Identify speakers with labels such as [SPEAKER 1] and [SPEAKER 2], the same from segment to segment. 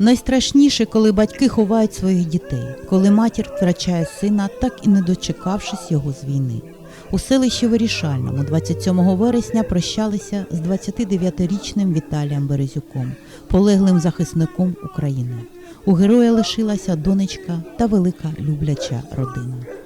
[SPEAKER 1] Найстрашніше, коли батьки ховають своїх дітей, коли матір втрачає сина, так і не дочекавшись його з війни. У селищі Вирішальному 27 вересня прощалися з 29-річним Віталієм Березюком, полеглим захисником України. У героя лишилася донечка та велика любляча родина.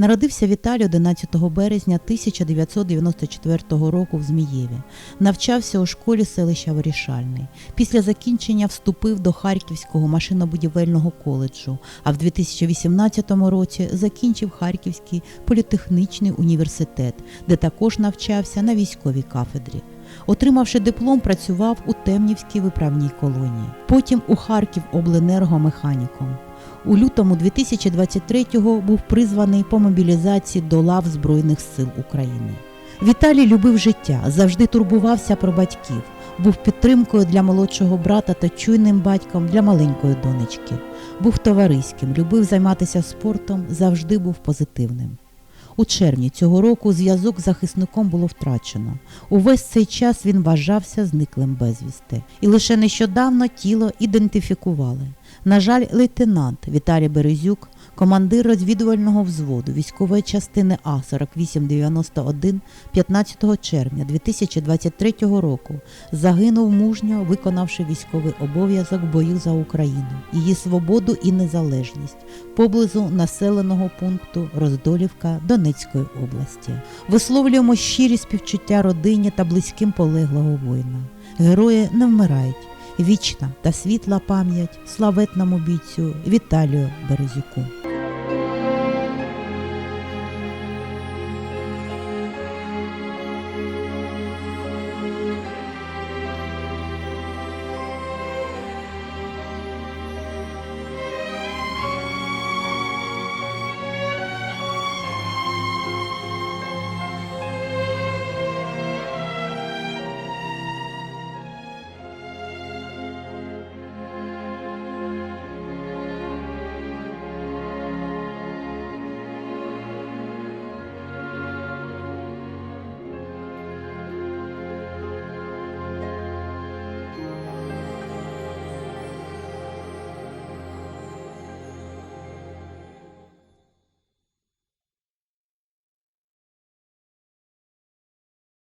[SPEAKER 1] Народився Віталій 11 березня 1994 року в Змієві. Навчався у школі селища Вирішальний. Після закінчення вступив до Харківського машинобудівельного коледжу, а в 2018 році закінчив Харківський політехнічний університет, де також навчався на військовій кафедрі. Отримавши диплом, працював у Темнівській виправній колонії. Потім у Харків обленерго механіком. У лютому 2023-го був призваний по мобілізації до лав Збройних сил України. Віталій любив життя, завжди турбувався про батьків, був підтримкою для молодшого брата та чуйним батьком для маленької донечки. Був товариським, любив займатися спортом, завжди був позитивним. У червні цього року зв'язок з захисником було втрачено. Увесь цей час він вважався зниклим безвісти. І лише нещодавно тіло ідентифікували. На жаль, лейтенант Віталій Березюк, командир розвідувального взводу військової частини А 4891 15 червня 2023 року загинув мужньо, виконавши військовий обов'язок бою за Україну, її свободу і незалежність поблизу населеного пункту Роздолівка Донецької області. Висловлюємо щирі співчуття родині та близьким полеглого воїна. Герої не вмирають. Вічна та світла пам'ять славетному бійцю Віталію Березюку.